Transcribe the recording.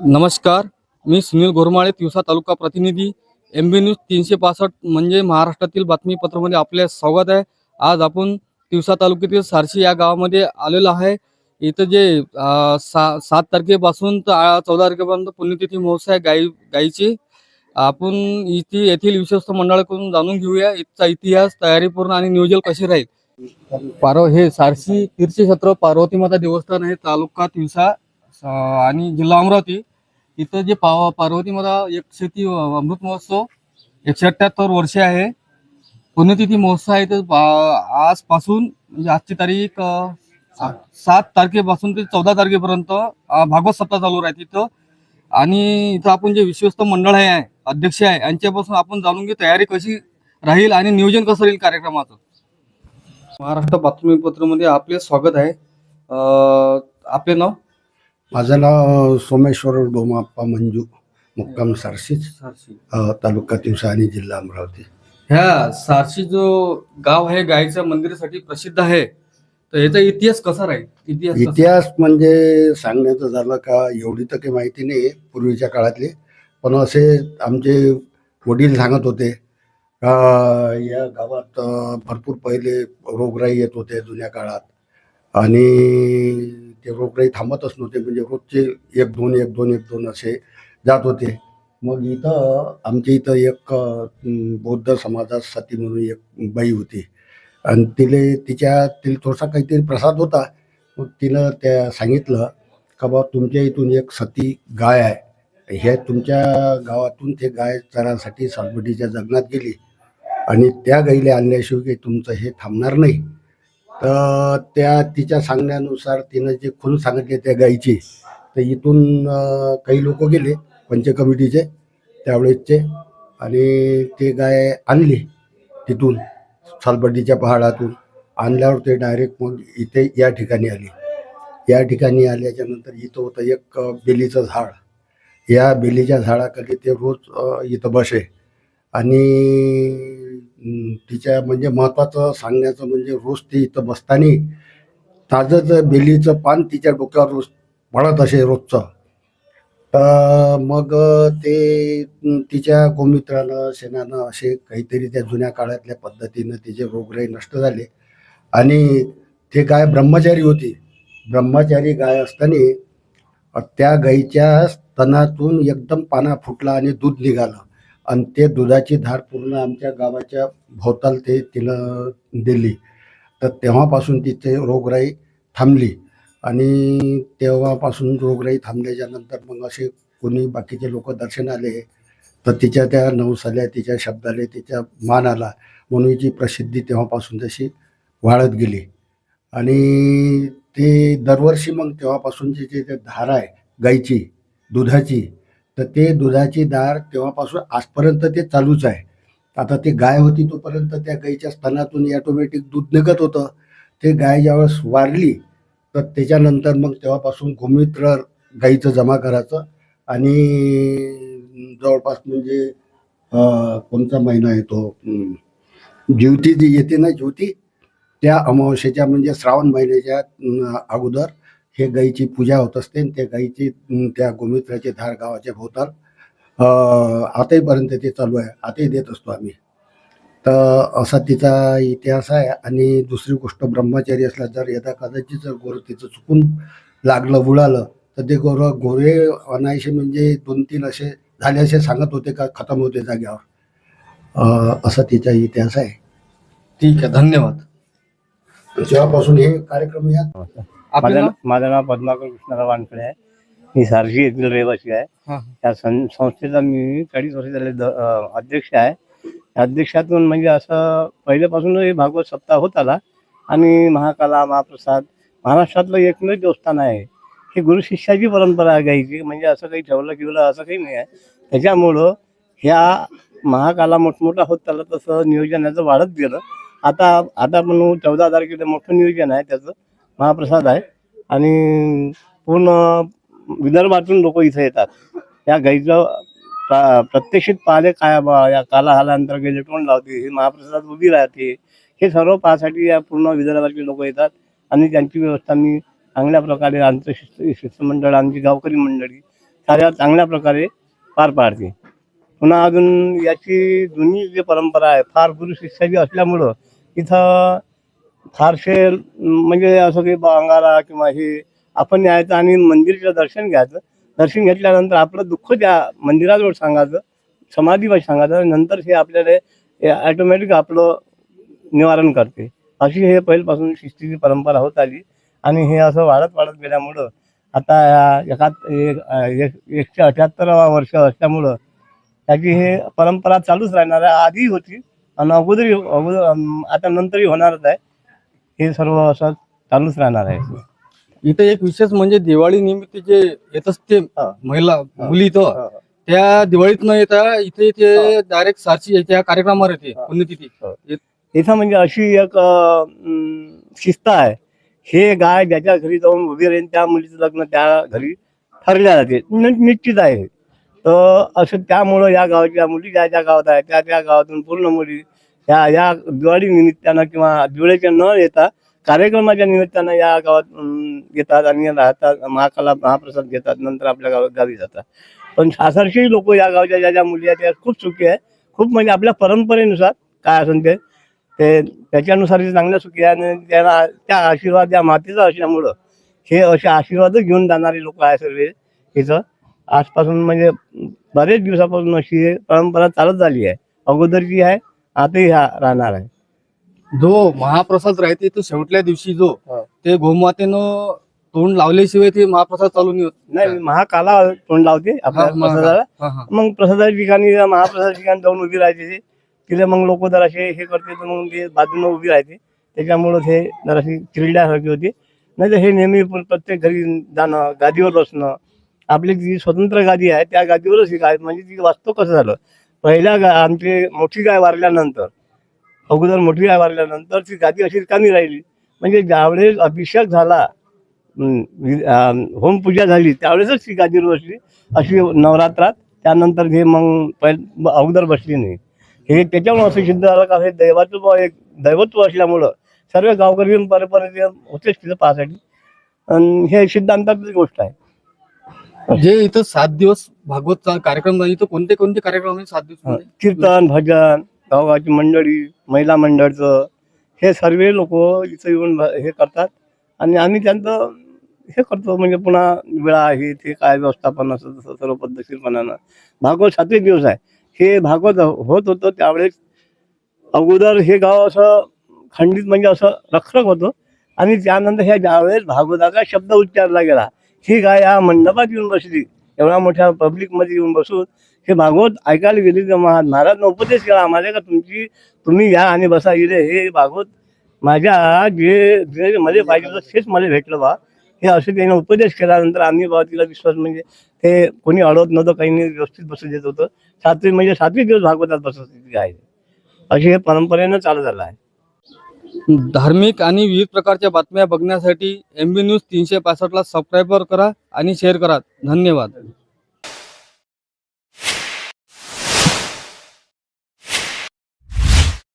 नमस्कार मी सुनील गोरमाळे तिवसा तालुका प्रतिनिधी. एम बी न्यूज तीनशे पासष्ट म्हणजे महाराष्ट्रातील बातमीपत्रामध्ये आपले स्वागत आहे. आज आपण तिवसा तालुक्यातील सारशी या गावामध्ये आलेलो आहे. इथं जे सा सात तारखेपासून तर चौदा तारखेपर्यंत पुण्यतिथी महोत्सव आहे गाई गाईची. आपण इथे येथील विश्वस्त मंडळाकडून जाणून घेऊया. इथचा इतिहास तयारीपूर्ण आणि नियोजन कसे राहील? पारव हे सारशी तीर्थक्षेत्र पार्वती माता देवस्थान आहे तालुका तिवसा. आणि जिल्हा अमरावती इथं जे पाव पार्वती माता एकशे ती अमृत महोत्सव एकशे अठ्ठ्याहत्तर वर्षे आहे. पुण्यतिथी महोत्सव आहे तर आजपासून म्हणजे आजची तारीख सात. तारखेपासून ते चौदा तारखेपर्यंत भागवत सप्ताह चालू राहते इथं. आणि इथं आपण जे विश्वस्त मंडळ आहे अध्यक्ष आहे यांच्यापासून आपण जाणून घेऊ तयारी कशी राहील आणि नियोजन कसं राहील कार्यक्रमाचं. महाराष्ट्र बातमीपत्रामध्ये आपले स्वागत आहे. आपले नाव? माझं नाव सोमेश्वर डोमाप्पा मंजू मुक्काम सारसीच अ, तालुका तिवसा आणि जिल्हा अमरावती. ह्या सारशी जो गाव आहे गायीच्या मंदिरासाठी प्रसिद्ध आहे तर याचा इतिहास कसा राहील? इतिहास कसा? इतिहास म्हणजे सांगण्याचं झालं का एवढी तर काही माहिती नाही पूर्वीच्या काळातली पण असे आमचे वडील सांगत होते का या गावात अ, भरपूर पहिले रोगराई येत होते जुन्या काळात. आणि ते रोगराई थांबतच नव्हते म्हणजे रोजचे एक दोन एक दोन एक दोन असे जात होते. मग इथं आमच्या इथं एक बौद्ध समाजात सती म्हणून एक बाई होती. आणि तिले तिच्या तिला थोडासा काहीतरी प्रसाद होता. मग तिनं त्या सांगितलं का बा तुमच्या इथून एक सती गाय आहे. हे तुमच्या गावातून ते गाय चरासाठी सालबटीच्या जगणात गेली. आणि त्या गाईला आणल्याशिवाय काही तुमचं हे थांबणार नाही. तर त्या तिच्या सांगण्यानुसार तिनं जे खून सांगितले त्या गाईची तर इथून काही लोक गेले पंच कमिटीचे त्यावेळेसचे आणि ते गाय आणली तिथून सालबड्डीच्या पहाडातून. आणल्यावर ते डायरेक्ट मग इथे या ठिकाणी आली. या ठिकाणी आल्याच्यानंतर इथं होतं एक बेलीचं झाड. या बेलीच्या झाडाखाली ते रोज इथं बसे. आणि तिच्या म्हणजे महत्त्वाचं सांगण्याचं म्हणजे रोज ती इथं बसताना ताजंच बेलीचं पान तिच्या डोक्यावर रोज पडत असे रोजचं. तर मग ते तिच्या गोमित्रानं शेणानं असे काहीतरी त्या जुन्या काळातल्या पद्धतीनं तिचे रोगराई नष्ट झाले. आणि ते गाय ब्रह्मचारी होती. ब्रह्मचारी गाय असताना त्या गाईच्या स्तनातून एकदम पाना फुटला आणि दूध निघालं. आणि ते दुधाची धार पूर्ण आमच्या गावाच्या भोवताल ते तिनं दिली. तर तेव्हापासून तिथे रोगराई थांबली. आणि तेव्हापासून रोगराई थांबल्याच्या नंतर मग असे कोणी बाकीचे लोक दर्शन आले. तर तिच्या त्या नवसाल्या तिच्या शब्दाले तिच्या मान आला म्हणून जी प्रसिद्धी तेव्हापासून तशी वाढत गेली. आणि ते दरवर्षी मग तेव्हापासूनची जी ते धार आहे गाईची दुधाची तर ते दुधाची दार तेव्हापासून आजपर्यंत ते चालूच आहे. आता ते गाय होती तोपर्यंत त्या गाईच्या स्तनातून ॲटोमॅटिक दूध निघत होतं. ते गाय ज्यावेळेस वारली तर त्याच्यानंतर मग तेव्हापासून गोमित्र गाईचं जमा करायचं. आणि जवळपास म्हणजे कोणता महिना येतो ज्योती जी येते ना ज्योती त्या अमावस्येच्या म्हणजे श्रावण महिन्याच्या अगोदर हे गाईची पूजा होत असते आणि त्या गाईची त्या गोमित्राची धार गावाच्या भोवताल. अं, आताहीपर्यंत ते चालू आहे. आताही देत असतो आम्ही. तर असा तिचा इतिहास आहे आणि दुसरी गोष्ट ब्रह्मचारी असला जर यदा कदाचित जर गोरं तिचं चुकून लागलं बुडालं तर ते गोरं गोरे अनायसे म्हणजे दोन तीन असे झाले असे सांगत होते का खतम होते जाग्यावर अं, असा तिचा इतिहास आहे. ठीक आहे धन्यवाद. जेव्हापासून हे कार्यक्रम या माझं नाव? माझं नाव पद्माकर कृष्णराव वानखडे आहे. मी सारशी येथील रहिवासी आहे. हा. त्या सं संस्थेचा मी चाळीस वर्ष झाले द- अं, अध्यक्ष आहे. त्या अध्यक्षातून म्हणजे असं पहिल्यापासून हे भागवत सप्ताह होत आला. आणि महाकाला महाप्रसाद महाराष्ट्रातलं एकमेव देवस्थान आहे. ही गुरु शिष्याची परंपरा आहे गायची म्हणजे असं काही ठेवलं किवलं असं काही नाही आहे. त्याच्यामुळं ह्या महाकाला मोठमोठा होत चालला तसं नियोजन याचं वाढत गेलं. आता आता म्हणून चौदा तारखेला मोठं नियोजन आहे त्याचं. महाप्रसाद आहे. आणि पूर्ण विदर्भातून लोक इथे येतात. या गाईचं प्रा- प्रत्यक्षित पाहिले काय बा या काला आल्यानंतर गेले तोंड लावते. हे महाप्रसाद उभी राहते. हे सर्व पाहण्यासाठी या पूर्ण विदर्भातले लोक येतात. आणि त्यांची व्यवस्था मी चांगल्या प्रकारे आमचं शिस्त शिष्टमंडळ आमची गावकरी मंडळी साऱ्या चांगल्या प्रकारे पार पाडते. पुन्हा अजून याची जुनी जी परंपरा आहे फार गुरु शिष्याची असल्यामुळं इथं फारसे म्हणजे असं की अंगारा किंवा हे आपण यायचं आणि मंदिरचं दर्शन घ्यायचं. दर्शन घेतल्यानंतर आपलं दुःख त्या मंदिराजवळ सांगायचं समाधीवर सांगायचं आणि नंतर हे आपल्याला ॲटोमॅटिक आपलं निवारण करते. अशी हे पहिल्यापासून शिस्तीची परंपरा होत आली आणि हे असं वाढत वाढत गेल्यामुळं आता या एक एकशे अठ्याहत्तरावा वर्ष असल्यामुळं त्याची हे परंपरा चालूच राहणार आहे. आधी होती आणि अगोदरी अगोदर आता नंतरही होणारच आहे. हे सर्व असं चालूच राहणार आहे. इथे एक विशेष म्हणजे दिवाळी निमित्त जे येत असते. महिला मुली इथं त्या दिवाळीत न येता इथे ते डायरेक्ट सारशी त्या कार्यक्रमावर येते. पुण्यतिथी. इथं म्हणजे अशी एक शिस्त आहे. हे गाय ज्याच्या घरी जाऊन उभी राहील त्या मुलीचं लग्न त्या घरी ठरल्या जाते. निश्चित आहे. तर असं त्यामुळं या गावाच्या मुली ज्या ज्या गावात आहेत त्या त्या गावातून पूर्ण मुली या या दिवाळी निमित्तानं किंवा दिवाळीच्या न येता कार्यक्रमाच्या निमित्तानं या गावात येतात आणि राहतात महाकाला महाप्रसाद घेतात नंतर आपल्या गावात गावी जातात. पण सासरशी लोक या गावच्या ज्या ज्या मुली आहेत त्या खूप सुखी आहे खूप म्हणजे आपल्या परंपरेनुसार काय असेल ते ते त्याच्यानुसार ते चांगल्या सुखी आहे आणि त्याला त्या आशीर्वाद त्या मातेचा असल्यामुळं हे असे आशीर्वादच घेऊन जाणारे लोक आहे सर्व इथं. आजपासून म्हणजे बरेच दिवसापासून अशी हे परंपरा चालत झाली आहे. अगोदरची आहे आताही हा राहणार आहे. जो महाप्रसाद राहते तो शेवटल्या दिवशी जो हा. ते गोमातेनं तोंड लावल्याशिवाय ते महाप्रसाद चालू नाही होत. नाही महाकाला तोंड लावते आपल्या हा, प्रसादाला. हा, हा. मग प्रसादाच्या ठिकाणी महाप्रसाद ठिकाणी जाऊन उभी राहायचे ते. तिथे मग लोक जरासे हे करते तर मग ते बाजूनं उभी राहते त्याच्यामुळं ते जराशी चिरड्यासारखी होती. नाही तर हे नेहमी प्रत्येक घरी जाणं गादीवर बसणं. आपली जी स्वतंत्र गादी आहे त्या गादीवरच ही म्हणजे ती वास्तव कसं झालं? पहिल्या गा आमची मोठी गाय वारल्यानंतर अगोदर मोठी गाय वारल्यानंतर ती गादी अशी कमी राहिली. म्हणजे ज्यावेळेस अभिषेक झाला होमपूजा झाली त्यावेळेसच ती गादीवर बसली अशी नवरात्रात त्यानंतर हे मग पहिल अगोदर बसली नाही. हे त्याच्यामुळे असं सिद्ध झालं का हे दैवाचं एक दैवत्व असल्यामुळं सर्व गावकरी परंपरे होतेच तिथं पाहण्यासाठी आणि हे सिद्धांतातली गोष्ट आहे. जे इथं सात दिवस भागवतचा कार्यक्रम इथं कोणते कोणते कार्यक्रम आहे सात दिवसमध्ये? कीर्तन भजन गावाची मंडळी महिला मंडळचं हे सर्व लोक इथं येऊन भ- हे करतात. आणि आम्ही त्यांचं हे करतो म्हणजे पुन्हा वेळा हे ते काय व्यवस्थापन असं तसं सर्व पद्धतशीरपणानं. भागवत सातवे दिवस आहे. हे भागवत होत होतं त्यावेळेस अगोदर हे गाव असं खंडित म्हणजे असं रखरख होतं. आणि त्यानंतर ह्या ज्यावेळेस भागवताचा शब्द उच्चारला गेला ही गाय या मंडपात येऊन बसली. एवढ्या मोठ्या पब्लिकमध्ये येऊन बसून हे भागवत ऐकायला गेली तर महा महाराजनं उपदेश केला आम्हाला का तुमची तुम्ही या आणि बसा इथे. हे भागवत माझ्या जे जे मला पाहिजे होतं तेच मला भेटलं बा. हे असं त्याने उपदेश केल्यानंतर आम्ही बाबा तिला विश्वास म्हणजे ते कोणी अडवत नव्हतं काही नाही व्यवस्थित बसू देत होतं. सातवी म्हणजे सातवी दिवस भागवतात बसत आहे गाय. अशी हे परंपरेनं चालू झालं आहे. धार्मिक आणि विविध प्रकारच्या बातम्या बघण्यासाठी एम बी न्यूज तीनशे पासष्टला सबस्क्राईबर करा आणि शेअर करा. धन्यवाद.